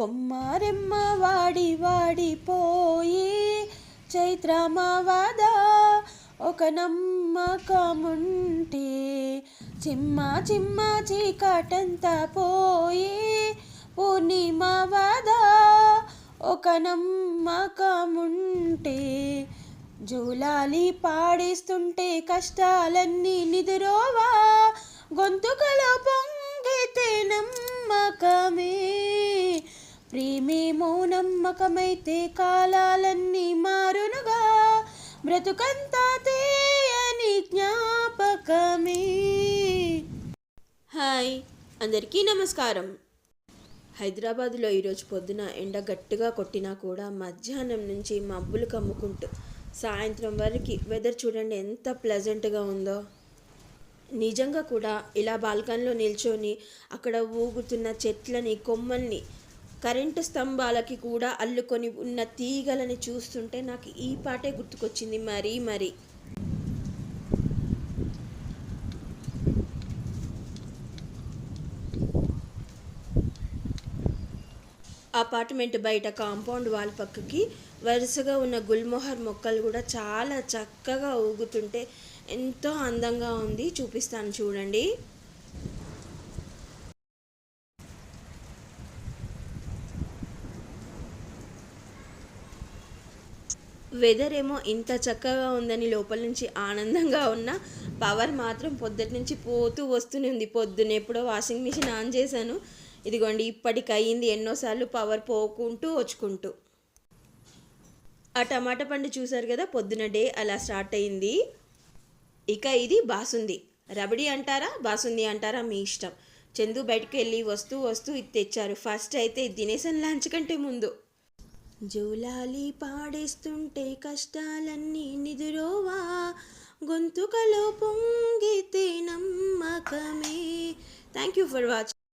కొమ్మారెమ్మ వాడి వాడిపోయి చైత్రమావాద ఒక నమ్మకముంటే చిమ్మ చిమ్మ చీకటంతా పోయి పూర్ణిమవాద ఒక నమ్మకముంటే జూలాలి పాడేస్తుంటే కష్టాలన్నీ నిదురోవా గొంతుకలో పొంగితే నమ్మకమే ప్రేమేమో నమ్మకమైతే కాలాలన్నీ మారునుగా. బ్రతుకంతా తేయని జ్ఞాపకమే. హాయ్ అందరికీ నమస్కారం. హైదరాబాద్లో ఈరోజు పొద్దున ఎండ గట్టిగా కొట్టినా కూడా మధ్యాహ్నం నుంచి మబ్బులు కమ్ముకుంటూ సాయంత్రం వరకు వెదర్ చూడండి ఎంత ప్లెజెంట్గా ఉందో. నిజంగా కూడా ఇలా బాల్కనీలో నిల్చొని అక్కడ ఊగుతున్న చెట్లని కొమ్మల్ని కరెంటు స్తంభాలకి కూడా అల్లుకొని ఉన్న తీగలని చూస్తుంటే నాకు ఈ పాటే గుర్తుకొచ్చింది మరీ మరీ. అపార్ట్మెంట్ బయట కాంపౌండ్ వాల్ పక్కకి వరుసగా ఉన్న గుల్మోహర్ మొక్కలు కూడా చాలా చక్కగా ఊగుతుంటే ఎంతో అందంగా ఉంది. చూపిస్తాను చూడండి. వెదర్ ఏమో ఇంత చక్కగా ఉందని లోపల నుంచి ఆనందంగా ఉన్న పవర్ మాత్రం పొద్దుటి నుంచి పోతూ వస్తూనే ఉంది. పొద్దున ఎప్పుడో వాషింగ్ మిషన్ ఆన్ చేశాను. ఇదిగోండి ఇప్పటికి అయ్యింది ఎన్నోసార్లు పవర్ పోకుంటూ వచ్చుకుంటూ. ఆ టమాటా పండు చూసారు కదా పొద్దున డే అలా స్టార్ట్ అయింది. ఇక ఇది బాసుంది. రబడి అంటారా బాసుంది అంటారా మీ ఇష్టం. చందు బయటకు వెళ్ళి వస్తూ వస్తూ ఇది తెచ్చారు. ఫస్ట్ అయితే ఇది తినేసాను లంచ్ కంటే ముందు. జూలాలి పాడేస్తుంటే కష్టాలన్నీ నిదురోవా? గొంతుకలో పొంగితే నమ్మకమే. Thank you for watching